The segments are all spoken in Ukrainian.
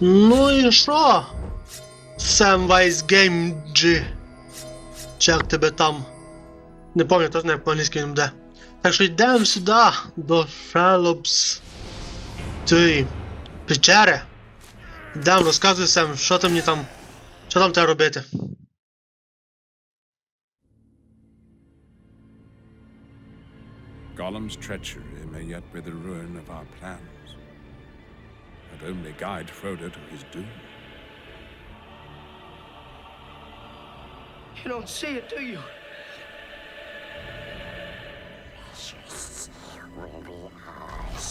Ну і що? Samwise Game G. Чи як тебе там? Не пам'ятаю, як по-англійськи він буде. Так що йдемо сюди, до Шелопс. Цієї печери. Йдемо, розказуй Сем, що там мені там. Що там треба робити? Gollum's treachery may yet be the ruin of our plans, and only guide Frodo to his doom. You don't see it, do you?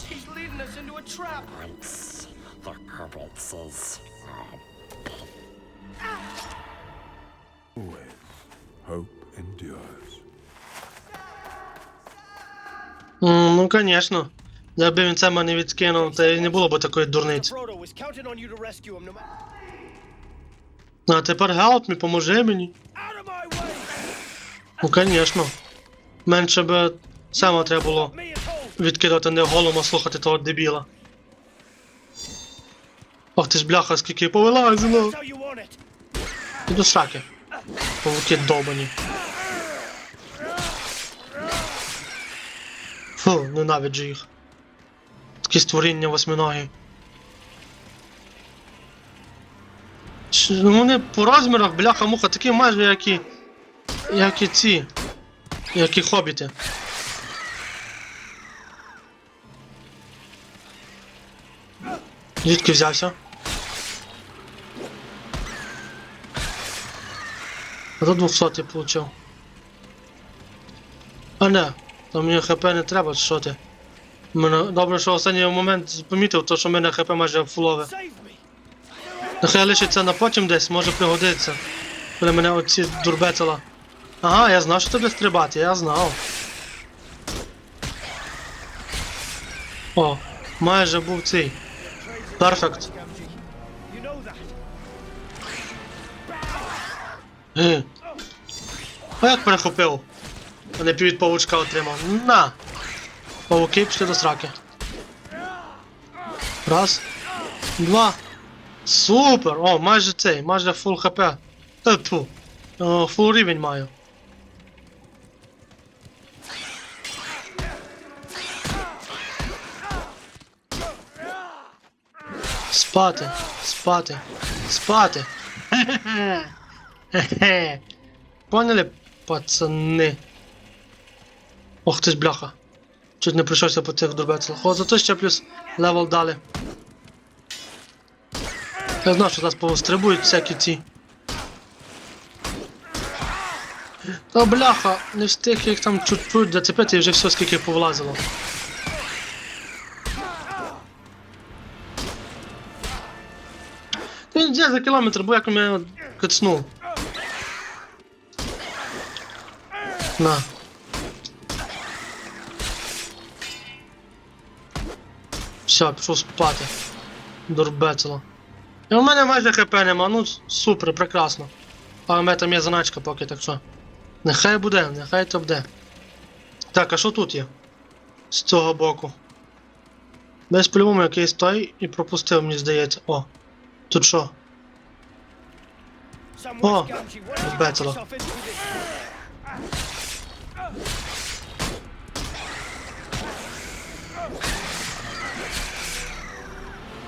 He's leading us into a trap. Once the hobbits is Always hope endures. М, Ну, Звісно. Якби він це мене відкинув, то і не було б такої дурниці. А тепер гелп, мені, поможи мені. Ну, звісно. Менше би саме треба було Me відкидати не голому, а слухати того дебіла. Ох ти ж бляха, скільки повилазило. It! Іду сраки. Павуки довбані. Фу, ненавиджу їх. Восьминогі. Ч- Ну вони по розмірах, бляха-муха, такі майже як і. Як і ці. Як і хобіти. Звідки взявся? За 200 получив. А не, там мені хп не треба, що ти? Мене... Добре, що в останній момент помітив, то що мене хп майже фулове. Нехай лишиться на потім десь, може пригодиться. Коли мене оці дурбецела. Ага, я знав, що ти буде стрибати, я знав. О, майже був цей. Перфект. Е. А як перехопив? А не піввід павучка отримав. На! Павуки пішли до сраки. Раз. Два. Супер! О, майже цей, майже фул хп. Та тьфу. Фул рівень маю. Спати, спати, спати. Хе-хе. Поняли, пацани? Ох ти ж бляха. Чуть не прийшовся по цих дурбецелах. О, зато ще плюс левел дали. Я знав, що зараз повострибують всякі ці. Та бляха, не встиг їх там чуть-чуть зацепити і вже все скільки повлазило. Він йде за кілометр, бо як він мене кацнув. На. Все, пішов спати. Дурбецело. І у мене майже хп нема, ну супер, прекрасно. А у мене там є заначка поки, так що. Нехай буде, нехай то буде. Так, а що тут є? З цього боку. Десь по-любому якийсь той і пропустив, мені здається. О. Тут що? Samwise Oh,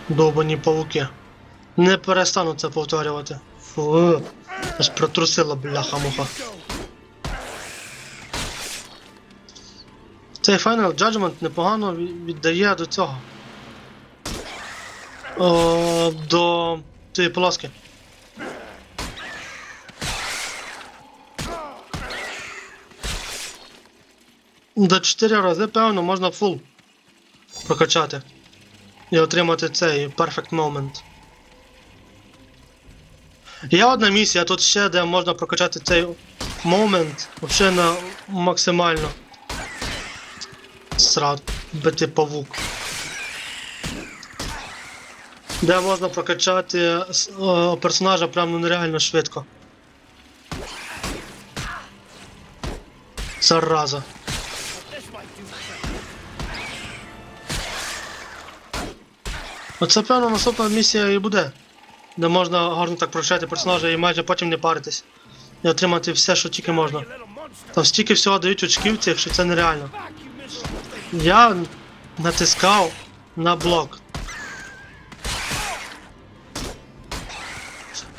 Довбані павуки. Не перестану це повторювати. Фу. Аж протрусила бляха-муха. Цей Final Judgment непогано віддає до цього. О, до цієї полоски. До 4 рази, певно, можна фул прокачати. І отримати цей Perfect Moment. Є одна місія, тут ще де можна прокачати цей момент взагалі на максимально. Срат, бити павук. Де можна прокачати о, персонажа прямо нереально швидко. Зараза. Оце певно наступна місія і буде. Де можна гарно так прощати персонажа і майже потім не паритись. І отримати все, що тільки можна. Там стільки всього дають очків цих, що це нереально. Я натискав на блок.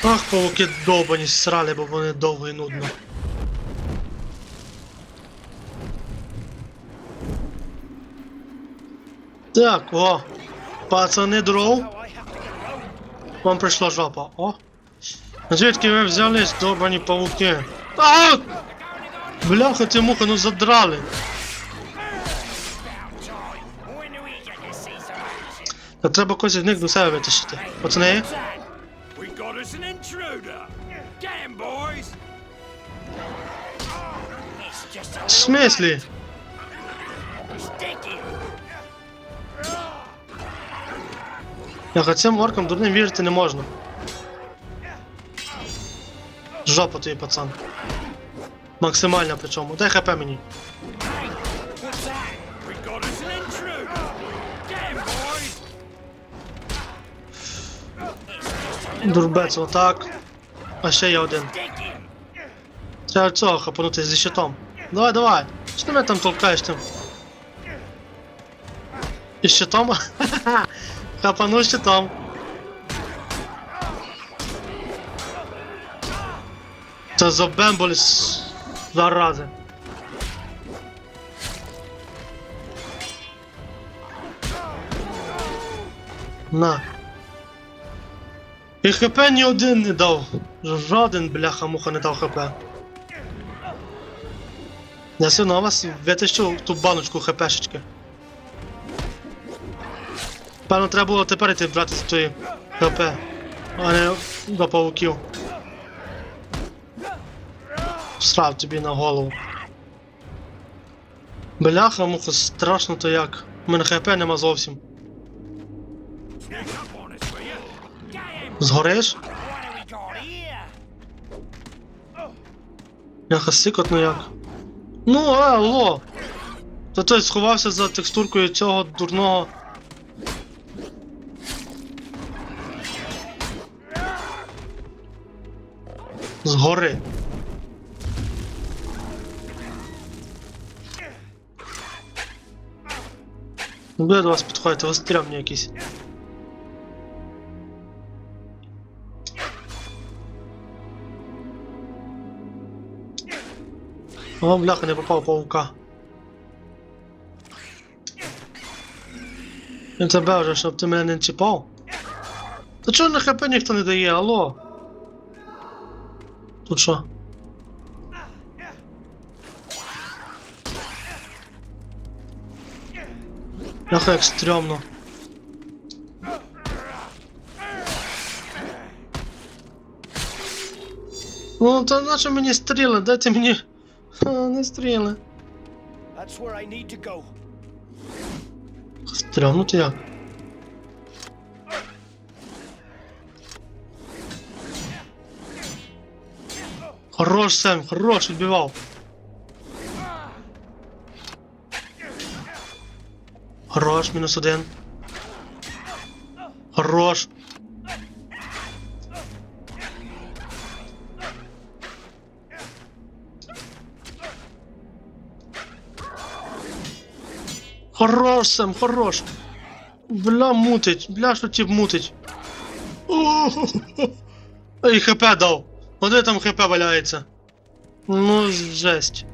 Ах, павуки довбані срали, бо вони довго і нудно. Так, о! Пацани дров. Вам прийшла жопа. О! Звідки ви взялись, довбані павуки? А! Бляха, ці муха, ну задрали. Та треба когось з них до себе витащити. Пацани? We got Яха, цим оркам дурним вірити не можна. Жопа тобі, пацан. Максимально причому. Дай хп мені. Дурбець, отак. А ще є один. Треба цього хапанути зі щитом. Давай, давай. Що ти мене там толкаєш тим? І щитом? Хапану щитом. Це забемболіс зарази. На. І хп ні один не дав. Жоден бляха-муха не дав хп. Я все одно вас витащив ту баночку хпшечки. Певно, треба було тепер йти брати з тої хп, а не до павуків. Срав тобі на голову. Бляха, муха, страшно то як. У мене хп нема зовсім. Згориш? What have we got here? Яха сикотно як. Ну, алло! Та той сховався за текстуркою цього дурного. Згори. Ну, Буде до вас підходити, ви стрімні якісь. О, бляха, не попав паука. Він тебе вже, щоб ти мене не чіпав. Та чого на хп ніхто не дає, алло? Тут що? Бляха, як стрьомно. Ну, то наче мені стріли, дайте мені. Ха, не стріли. That's where I need to go. Стрьомно ти як? Хорош, Сэм, хорош, відбивав. Хорош, мінус один. Хорош. Хорош, Сэм, хорош. Бля, мутить, бля, що тип мутить. І хп дав. Де там хп валяється. Ну, жесть.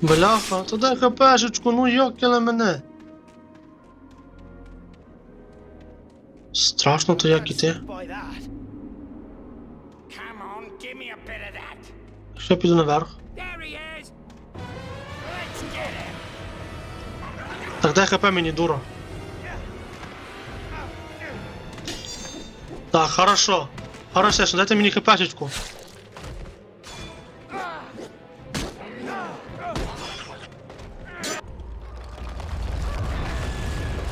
Бляха, то дай хпшечку, ну йокеле мене. Страшно то як іти. Of that. Ще піду наверх. Так дай хп мені, дура. Так, хорошо. Хорошо, дайте мені хпшечку.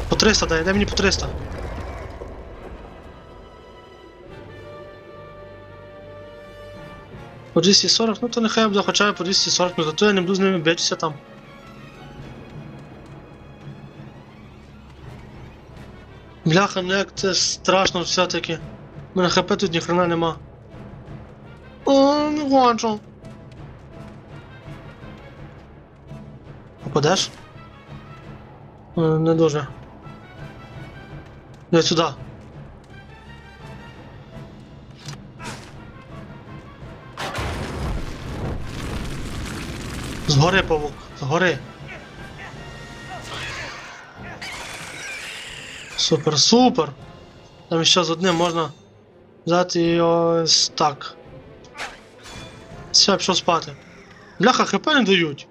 По 300 дай, дай мені по 300. По 240, ну то нехай буде хоча б по 240, ну зато я не буду з ними битися там. Бляха, ну як це страшно все-таки. У мене хп тут ніхрена нема. О, не хочу. Попадеш? Е, Не дуже. Я сюди. Згори, павук, згори. Супер, супер. Там ще з одним можна взяти ось так. Все, пішов спати. Бляха, хп не дають.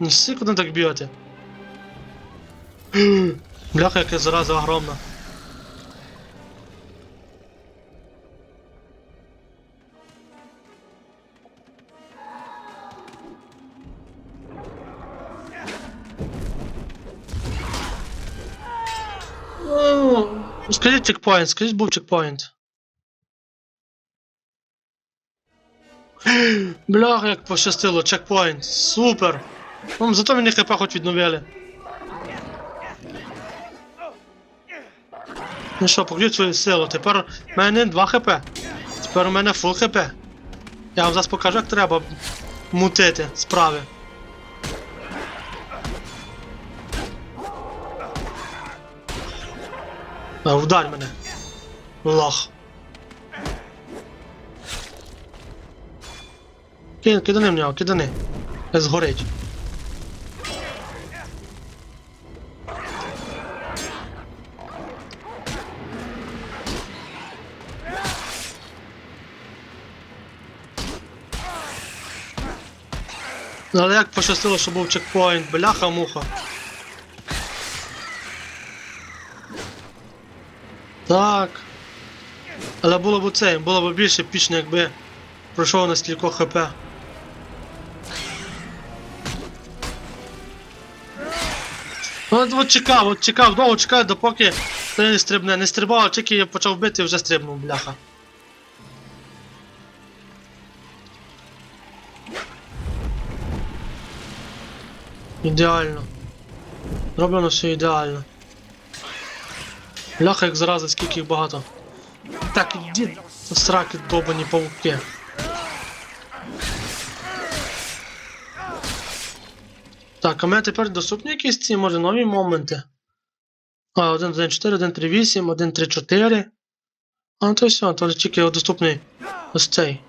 Не скільки вони так б'єте? Бляха, яка зараза огромна. Чекпоінт, скажіть був чекпоінт. Бляха, як пощастило, чекпоінт. Супер. Ну, зато мені хп хоч відновили. Ну що, покажіть свою силу. Тепер в мене 2 хп. Тепер у мене фул хп. Я вам зараз покажу, як треба мутити справи. А, вдарь мене. Лох. Ки- Кидани в нього, кидани. Хай згорить. Але як пощастило, що був чекпоінт, бляха-муха. Так. Але було б це, було б більше пічно, якби пройшов на стільки хп. Ну, от, чекав, от чекав, довго чекав, допоки ти не стрибне. Не стрибав, тільки я почав бити і вже стрибнув, бляха. Ідеально. Роблено все ідеально. Бляха, як зараза, скільки їх багато. Так, іди сраки довбані павуки. Так, а мене тепер доступні якісь ці, може, нові моменти. А, 1.1.4, 1.3.8, 1.3.4. А, ну то все, то тільки доступний ось цей.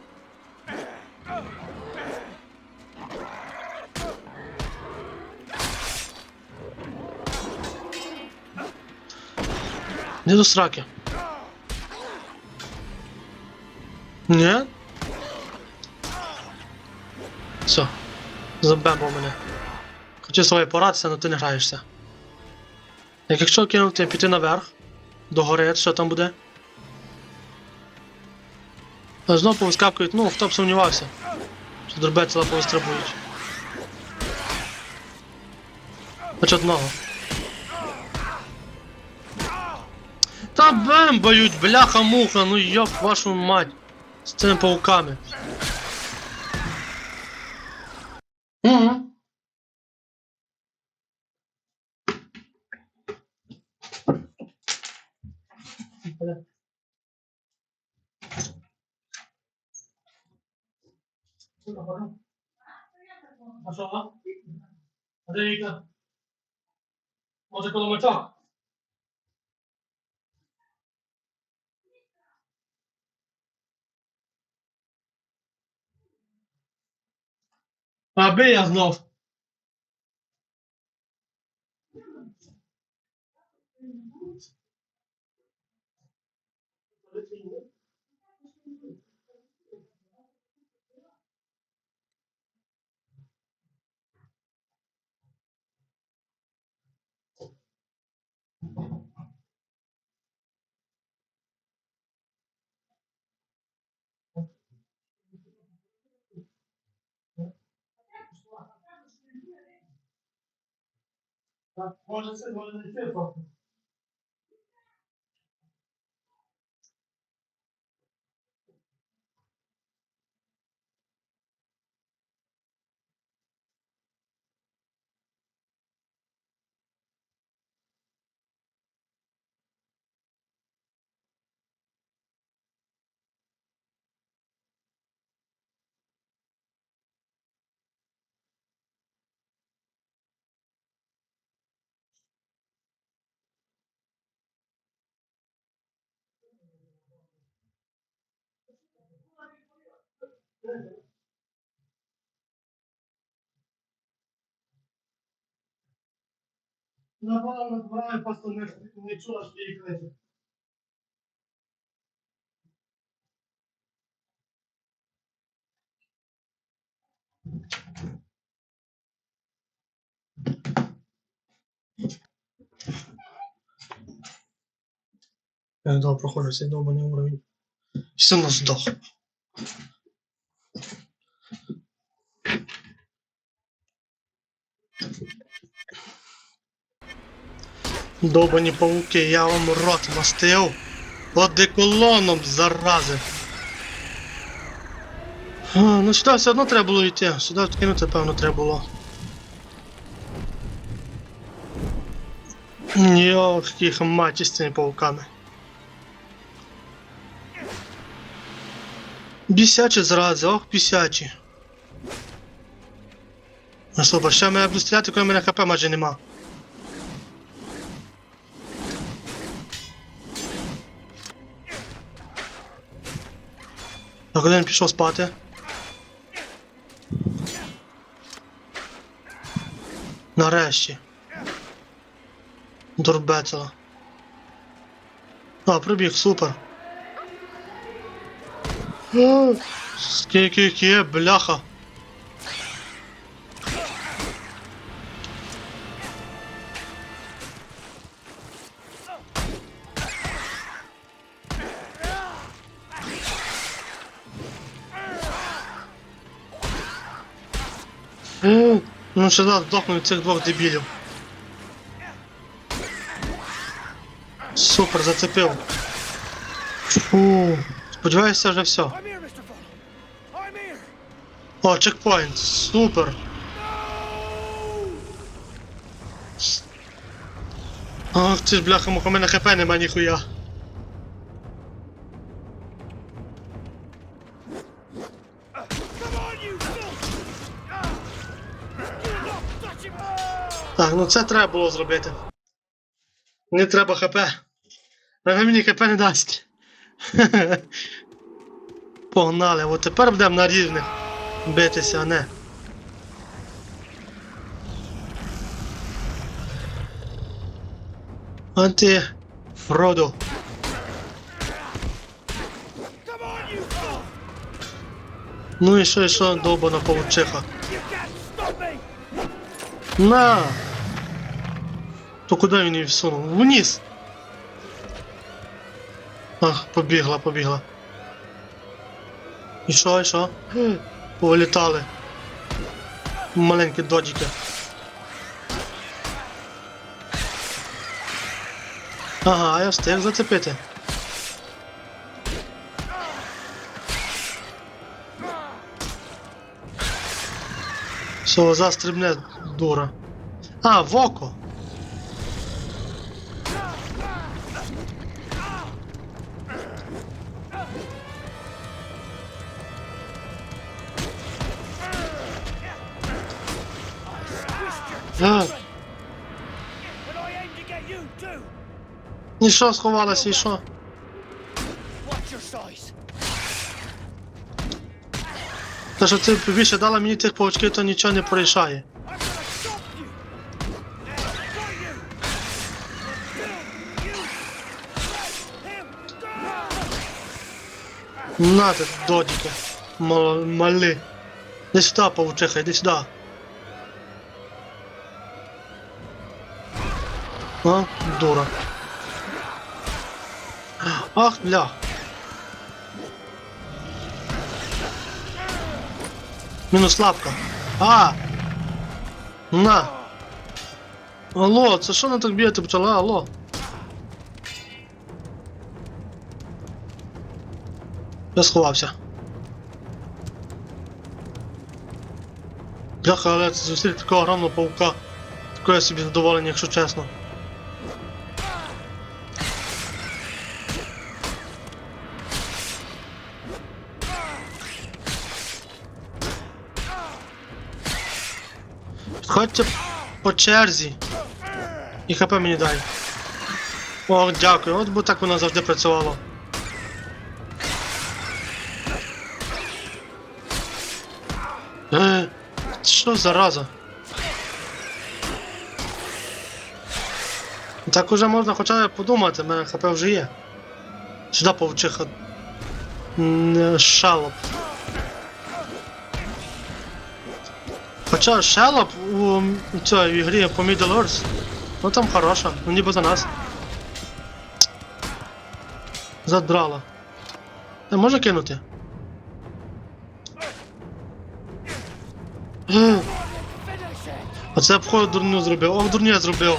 Де до сраки? Ні? Все. Забембав мене. Хотів своє поратися, але ти не граєшся. Як якщо кинути піти наверх, до гори, що там буде? А Знову повискакують, ну, хто б сумнівався. Що дробецела повистрибують. Хоч одного. Та бембають, бляха-муха, ну йоп вашу мать. З цими пауками. Угу. А що? А де Віка? Може Der Vorsitzende wurde nicht beantwortet. Не. Набрав, набрав, просто не, не чула, що її кличе. Я недавно проходжу цей довбаний уровень. Все на здох. Довбані пауки, я вам рот мастив. Одеколоном, зарази. Ну сюди все одно треба було йти. Сюди кинути, певно, треба було. Йох, їх маті з цими пауками. Бісячі зрази, ох, бісячі. А слухай, ще мене буду стріляти, коли мене хп майже нема. Так, один пішов спати. Нарешті. Дурбецела. А, прибіг, супер. Скільки їх є, бляха. Ну ще раз здохну цих двох дебілів. Супер, зацепив. Фу. Сподіваюся, вже все. О, чекпоінт, супер. Ах, ти ж бляха муха, у мене хп нема ніхуя. Так, ну це треба було зробити. Не треба хп. Вона мені хп не дасть. Погнали, от тепер будемо на рівних битися, а не. Анти Фродо. Come on! Ну і що, і що, довбана me! На! То куди він її всунув? Вниз! Ах, побігла, побігла. І що, і що? Повилітали. Маленькі доджики. Ага, я встиг зацепити. Все, застрибне дура. А, в око. Що сховалася, і що? Та що ти більше дала мені тих паучків, то нічого не порішає. На ти, додіки. Мал- Мали. Іди сюди, павучиха, іди сюди. А, дура. Ах, бля. Мінус лапка. А! На! Алло, це що вона так б'єте почала? Алло? Я сховався. Бляха, але це зустріти такого огромного паука. Такое собі задоволення, якщо чесно. Підходьте по черзі. І хп мені дай. О, дякую, от бо так воно завжди працювало. Що зараза? Так уже можна хоча б подумати, в мене хп вже є. Сюди повчиха. Шалоп. Хоча шалоп у цій ігрі по Middle Earth, ну там хороша, ну ніби за нас. Задрала. Не може кинути? Е. Оце обходу дурню зробив. Ох, дурню я зробив.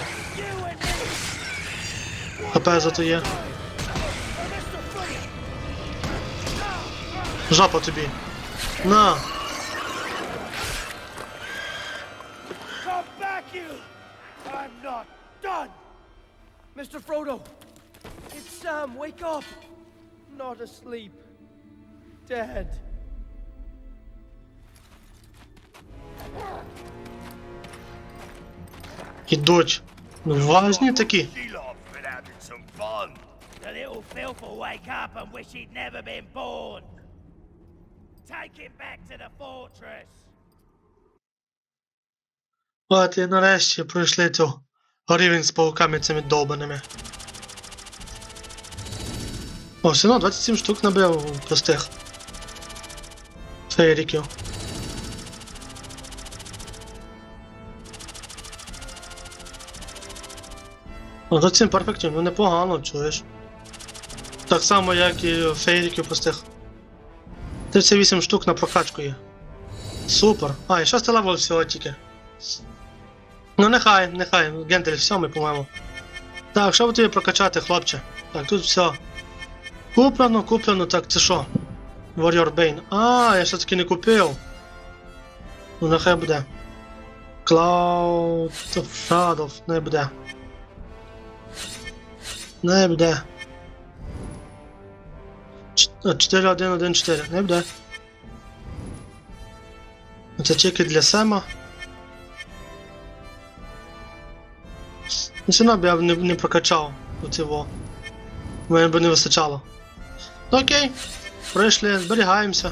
ХП зато є. Жопа тобі. На. Mr. Frodo! It's Sam, wake up! Not asleep. Dead. Ідуть. Ну, важні такі. She lot been having some fun. The little filth will wake up and wish he'd never been born. Take him back to the fortress. От і нарешті пройшли цю рівень з пауками цими довбаними. О, все одно 27 штук набив простих. Фейріків. О, 27 перфектів, ну непогано, чуєш. Так само, як і фейріків простих. 38 штук на прокачку є. Супер. А, і 6 левел всього тільки. Ну нехай, нехай, Гендель сьомий, по-моєму. Так, що б тобі прокачати, хлопче? Так, тут все. Куплено, куплено, так це що? Warrior Bane. А, я все-таки не купив. Ну нехай буде. Cloud of Shadow, не буде. Не буде. Ч- а, 4114, не буде. Це тільки для Сема. Ну, все б я не, не прокачав оцього. Мене б не вистачало. Ну окей, пройшли, зберігаємося.